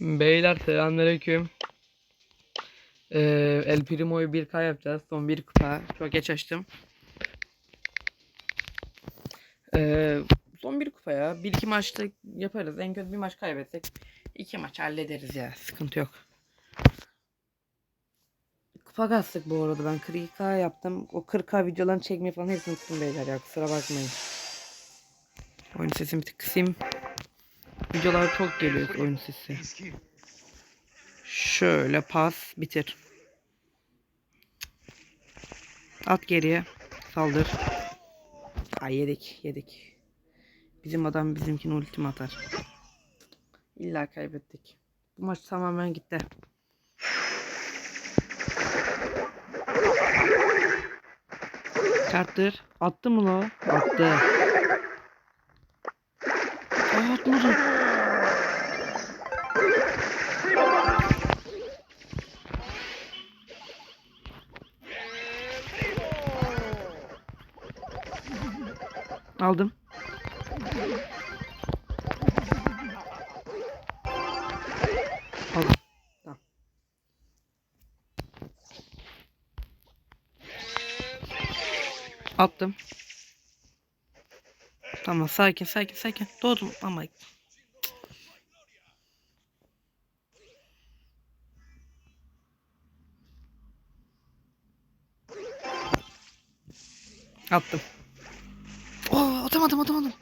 Beyler selamünaleyküm. Ee, El Primo'yu 1K yapacağız. Son bir kupa. Çok geç açtım. Ee, son bir kupa ya. Bir iki maçta yaparız. En kötü bir maç kaybetsek iki maç hallederiz ya. Sıkıntı yok. Kupa kastık bu arada. Ben 40K yaptım. O 40K videolarını çekmeyi falan hepsini unuttum beyler ya. Kusura bakmayın. Oyun sesini bir kısayım. Videolar çok geliyor oyun sesi. Şöyle pas bitir. At geriye. Saldır. Ay yedik yedik. Bizim adam bizimkini ultim atar. İlla kaybettik. Bu maç tamamen gitti. Çarptır. Attı mı lo? Attı. Ay atmadı. Aldım. Aldım. Tamam. Attım. Tamam sakin sakin sakin. Doğdum ama Attım. Atamadım atamadım.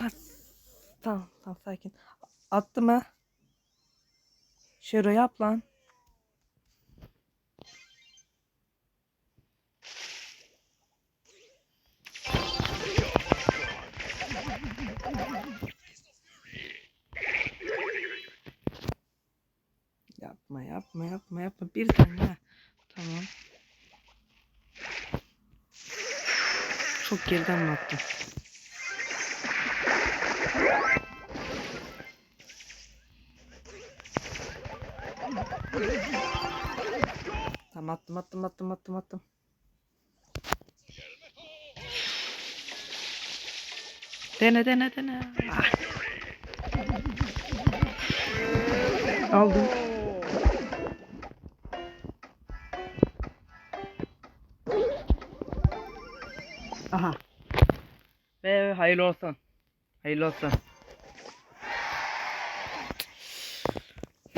At. Tamam tamam sakin. Attı mı? Şero yap lan. Yapma yapma yapma. Bir tane. Tamam. Çok geriden mi attım? Tamam attım attım attım attım attım. Dene dene dene. Ah. Aldım. Aha. Ve hayırlı olsun. Hayırlı olsun.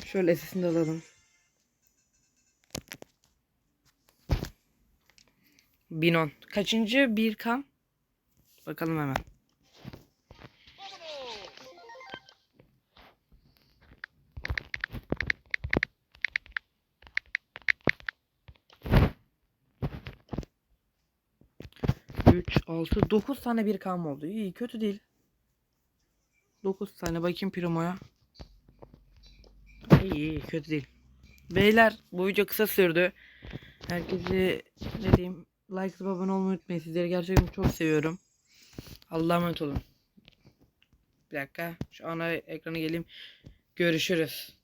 Şöyle sesini de alalım. Binon. Kaçıncı? Bir kam. Bakalım hemen. Üç, altı, dokuz tane bir kam oldu. İyi, kötü değil. Dokuz tane bakayım Primo'ya. İyi, iyi, kötü değil. Beyler bu video kısa sürdü. Herkese ne diyeyim like abone olmayı unutmayın. Sizleri gerçekten çok seviyorum. Allah'a emanet olun. Bir dakika. Şu ana ekrana geleyim. Görüşürüz.